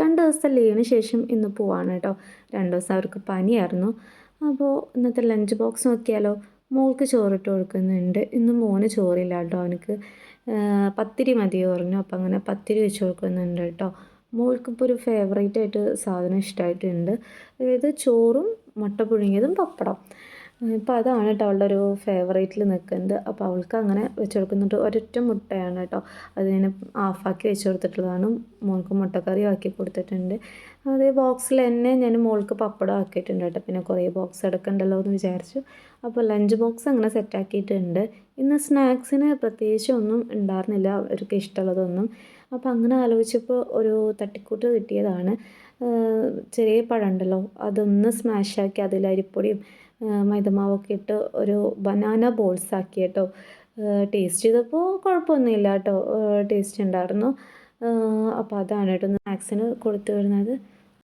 രണ്ട് ദിവസത്തെ ലീവിന് ശേഷം ഇന്ന് പോവാണ് കേട്ടോ രണ്ട് ദിവസം അവർക്ക് പനിയായിരുന്നു. അപ്പോൾ ഇന്നത്തെ ലഞ്ച് ബോക്സ് നോക്കിയാലോ മോൾക്ക് ചോറിട്ട് കൊടുക്കുന്നുണ്ട്. ഇന്ന് മോന് ചോറില്ല കേട്ടോ അവനക്ക്. പത്തിരി മതി പറഞ്ഞു. അപ്പോൾ അങ്ങനെ പത്തിരി വെച്ച് കൊടുക്കുന്നുണ്ട് കേട്ടോ മോൾക്കിപ്പോൾ ഒരു ഫേവറേറ്റ് ആയിട്ട് സാധനം ഇഷ്ടമായിട്ടുണ്ട് അതായത് ചോറും മുട്ട പുഴുങ്ങിയതും പപ്പടം. ഇപ്പോൾ അതാണ് കേട്ടോ അവളുടെ ഒരു ഫേവറേറ്റിൽ നിൽക്കുന്നത്. അപ്പോൾ അവൾക്ക് അങ്ങനെ വെച്ച് കൊടുക്കുന്നുണ്ട്. ഒരൊറ്റ മുട്ടയാണ് കേട്ടോ അതിനെ ഹാഫാക്കി വെച്ച് കൊടുത്തിട്ടുള്ളതാണ്. മോൾക്ക് മുട്ടക്കറി ആക്കി കൊടുത്തിട്ടുണ്ട്. അതേ ബോക്സിൽ തന്നെ ഞാൻ മോൾക്ക് പപ്പടം ആക്കിയിട്ടുണ്ട് കേട്ടോ പിന്നെ കുറേ ബോക്സ് എടുക്കണ്ടല്ലോ എന്ന് വിചാരിച്ചു. അപ്പോൾ ലഞ്ച് ബോക്സ് അങ്ങനെ സെറ്റാക്കിയിട്ടുണ്ട് ഇന്ന് സ്നാക്സിന് പ്രത്യേകിച്ച് ഒന്നും ഉണ്ടായിരുന്നില്ല. അവർക്ക് ഇഷ്ടമുള്ളതൊന്നും. അപ്പോൾ അങ്ങനെ ആലോചിച്ചപ്പോൾ ഒരു തട്ടിക്കൂട്ട് കിട്ടിയതാണ്. ചെറിയ പഴം ഉണ്ടല്ലോ. അതൊന്ന് സ്മാഷാക്കി അതിൽ അരിപ്പൊടിയും മൈദമാവൊക്കെ ഇട്ട് ഒരു ബനാന ബോൾസ് ആക്കി കേട്ടോ ടേസ്റ്റ് ചെയ്തപ്പോൾ കുഴപ്പമൊന്നുമില്ല കേട്ടോ. ടേസ്റ്റ് ഉണ്ടായിരുന്നു. അപ്പോൾ അതാണ് കേട്ടോ സ്നാക്സിന് കൊടുത്തു വരുന്നത്.